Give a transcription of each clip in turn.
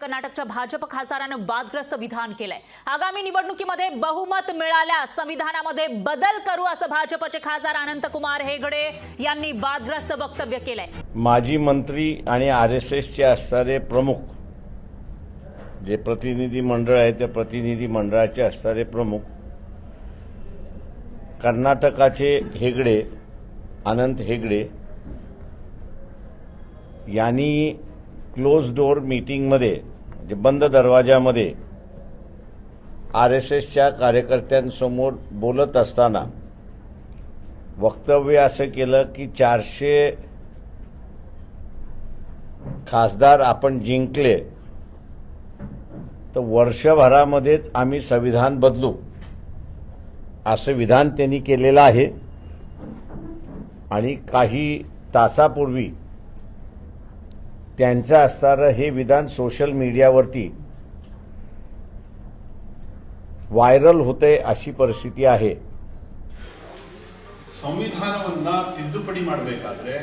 कर्नाटकच्या भाजप खासदारानं वादग्रस्त विधान केलंय. आगामी निवडणुकीमध्ये बहुमत मिळाल्यास संविधानामध्ये बदल करू असं भाजपचे खासदार अनंतकुमार हेगडे यांनी वादग्रस्त वक्तव्य केलंय. माजी मंत्री आणि आर एस एसचे असणारे प्रमुख जे प्रतिनिधी मंडळ आहे त्या प्रतिनिधी मंडळाचे असणारे प्रमुख कर्नाटकाचे हेगडे अनंत हेगडे यांनी क्लोज डोअर मीटिंगमध्ये बंद दरवाजामध्ये आर एस एसच्या कार्यकर्त्यांसमोर बोलत असताना वक्तव्य असं केलं की चारशे खासदार आपण जिंकले तर वर्षभरामध्येच आम्ही संविधान बदलू असं विधान त्यांनी केलेलं आहे. आणि काही तासापूर्वी त्यांचं असणारं हे विधान सोशल मीडियावरती व्हायरल होते अशी परिस्थिती आहे ಸಂವಿಧಾನವನ್ನ ತಿದ್ದುಪಡಿ ಮಾಡಬೇಕಾದ್ರೆ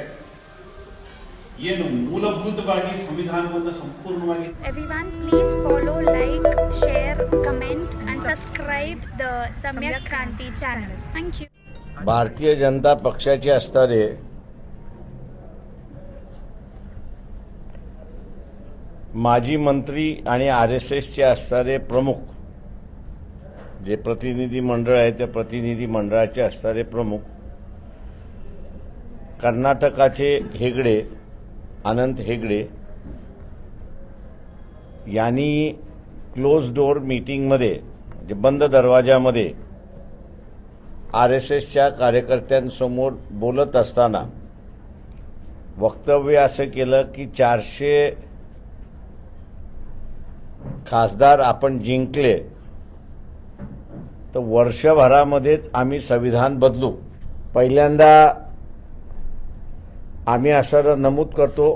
ಏನು ಮೂಲಭೂತವಾಗಿ ಸಂವಿಧಾನವನ್ನ ಸಂಪೂರ್ಣವಾಗಿ Everyone, please follow, like, share, comment, and subscribe the Samyak Kranti channel. Thank you. Bharatiya Janata पक्षाचे असणारे माजी मंत्री आणि आर एस एसचे असणारे प्रमुख जे प्रतिनिधी मंडळ आहे त्या प्रतिनिधी मंडळाचे असणारे प्रमुख कर्नाटकाचे हेगडे अनंत हेगडे यांनी क्लोज डोअर मीटिंगमध्ये म्हणजे बंद दरवाजामध्ये आर एस एसच्या कार्यकर्त्यांसमोर बोलत असताना वक्तव्य असं केलं की चारशे खासदार आपण जिंकले तर वर्षभरामध्येच आम्ही संविधान बदलू. पहिल्यांदा आम्ही असं नमूद करतो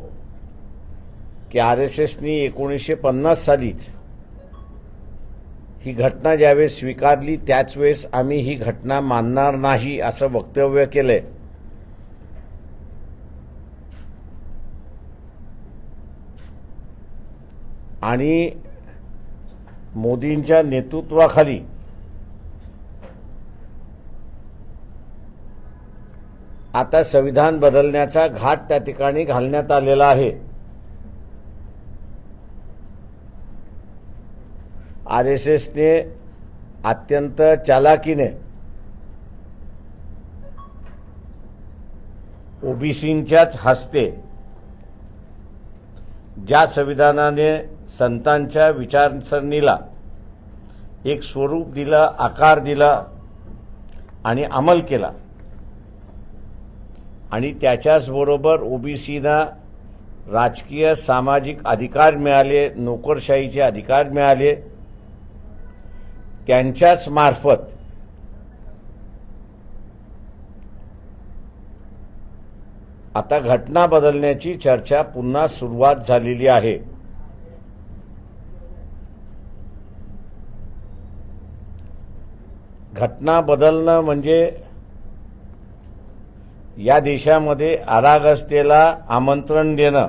की आर एस एसनी एकोणीसशे पन्नास सालीच ही घटना ज्यावेळेस स्वीकारली त्याच वेळेस आम्ही ही घटना मानणार नाही असं वक्तव्य केलंय. आणि मोदींच्या नेतृत्वाखाली. आता संविधान बदलण्याचा घाट त्या ठिकाणी घालण्यात आलेला आहे. आर एस एसने अत्यंत चालाकीने ओबीसींच्याच हस्ते ज्या संविधानाने संतांच्या विचारसरणीला एक स्वरूप दिला आकार दिला आणि अंमल केला आणि त्याच्याचबरोबर ओबीसीना राजकीय सामाजिक अधिकार मिळाले नोकरशाहीचे अधिकार मिळाले त्यांच्याच मार्फत आता घटना बदलण्याची चर्चा पुन्हा सुरुवात झालेली आहे. घटना बदलणं म्हणजे या देशामध्ये अरागस्तेला आमंत्रण देणं.